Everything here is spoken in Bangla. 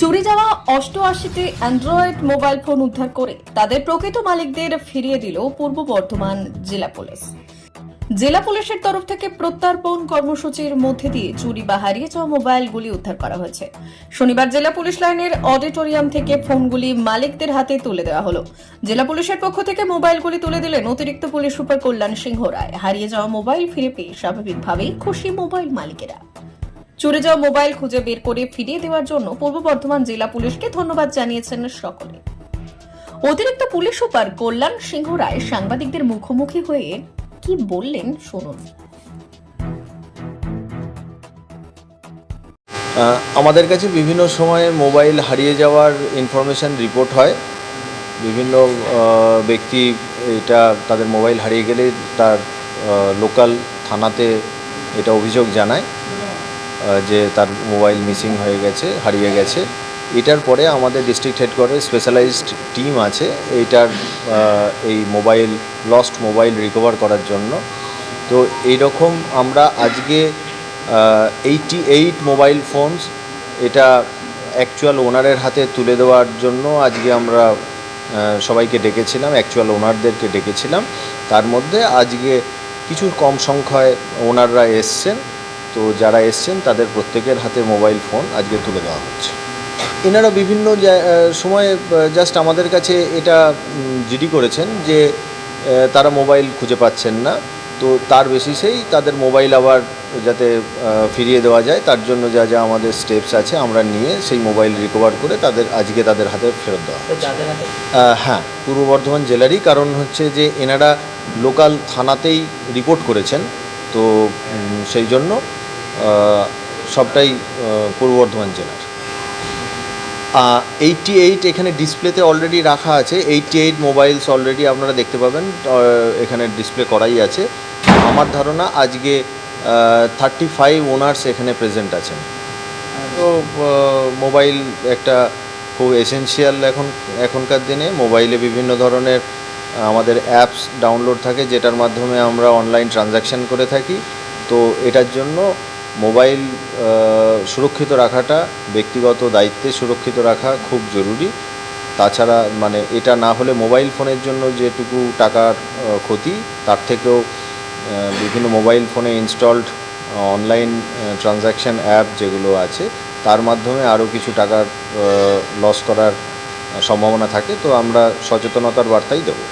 চুরি যাওয়া অষ্টআশিটি অ্যান্ড্রয়েড মোবাইল ফোন উদ্ধার করে তাদের প্রকৃত মালিকদের ফিরিয়ে দিল পূর্ব বর্ধমান জেলা পুলিশ। জেলা পুলিশের তরফ থেকে প্রত্যর্পণ কর্মসূচির মধ্যে দিয়ে চুরি বা হারিয়ে যাওয়া মোবাইলগুলি উদ্ধার করা হয়েছে। শনিবার জেলা পুলিশ লাইনের অডিটোরিয়াম থেকে ফোনগুলি মালিকদের হাতে তুলে দেওয়া হলো। জেলা পুলিশের পক্ষ থেকে মোবাইলগুলি তুলে দিলেন অতিরিক্ত পুলিশ সুপার কল্যাণ সিংহ রায়। হারিয়ে যাওয়া মোবাইল ফিরে পেয়ে স্বাভাবিকভাবেই খুশি মোবাইল মালিকেরা। চুরি যাওয়া মোবাইল খুঁজে বের করে ফিরিয়ে দেওয়ার জন্য পূর্ব বর্ধমান জেলা পুলিশকে ধন্যবাদ জানিয়েছেন সকলে। অতিরিক্ত পুলিশ সুপার কল্যাণ সিংহ রায় সাংবাদিকদের মুখোমুখি হয়ে কি বললেন শুনুন। আমাদের কাছে বিভিন্ন সময়ে মোবাইল হারিয়ে যাওয়ার ইনফরমেশন রিপোর্ট হয়। বিভিন্ন ব্যক্তি এটা তাদের মোবাইল হারিয়ে গেলে তার লোকাল থানাতে এটা অভিযোগ জানায়। যে তার মোবাইল মিসিং হয়ে গেছে, হারিয়ে গেছে। এটার পরে আমাদের ডিস্ট্রিক্ট হেডকোয়ার্টার স্পেশালাইজড টিম আছে। এইটার এই মোবাইল লস্ট মোবাইল রিকভার করার জন্য। তো এইরকম আমরা আজকে এইটি এইট মোবাইল ফোনস এটা অ্যাকচুয়াল ওনারের হাতে তুলে দেওয়ার জন্য আজকে আমরা সবাইকে ডেকেছিলাম অ্যাকচুয়াল ওনারদেরকে ডেকেছিলাম। তার মধ্যে আজকে কিছু কম সংখ্যায় ওনাররা এসছেন। তো যারা এসছেন তাদের প্রত্যেকের হাতে মোবাইল ফোন আজকে তুলে দেওয়া হচ্ছে। এনারা বিভিন্ন সময়ে জাস্ট আমাদের কাছে এটা জিডি করেছেন যে তারা মোবাইল খুঁজে পাচ্ছেন না। তো তার বেসিসেই তাদের মোবাইল আবার যাতে ফিরিয়ে দেওয়া যায় তার জন্য যা যা আমাদের স্টেপস আছে আমরা নিয়ে সেই মোবাইল রিকভার করে তাদের আজকে তাদের হাতে ফেরত দেওয়া হয়। হ্যাঁ পূর্ব বর্ধমান জেলারই কারণ হচ্ছে যে এনারা লোকাল থানাতেই রিপোর্ট করেছেন। তো সেই জন্য সবটাই পূর্ব বর্ধমান জেলার। এইটটি এইট এখানে ডিসপ্লেতে অলরেডি রাখা আছে। এইটটি এইট মোবাইলস অলরেডি আপনারা দেখতে পাবেন। এখানে ডিসপ্লে করাই আছে। আমার ধারণা আজকে থার্টি ফাইভ ওনার্স এখানে প্রেজেন্ট আছেন। তো মোবাইল একটা খুব এসেনশিয়াল এখন, এখনকার দিনে। মোবাইলে বিভিন্ন ধরনের আমাদের অ্যাপস ডাউনলোড থাকে, যেটার মাধ্যমে আমরা অনলাইন ট্রানজ্যাকশন করে থাকি। তো, এটার জন্য মোবাইল সুরক্ষিত রাখাটা, ব্যক্তিগত দায়িত্বে সুরক্ষিত রাখা খুব জরুরি। তাছাড়া মানে এটা না হলে মোবাইল ফোনের জন্য যেটুকু টাকার ক্ষতি, তার থেকেও বিভিন্ন মোবাইল ফোনে ইনস্টলড অনলাইন ট্রানজ্যাকশন অ্যাপ যেগুলো আছে, তার মাধ্যমে আরও কিছু টাকার লস করার সম্ভাবনা থাকে। তো আমরা সচেতনতার বার্তাই দেবো।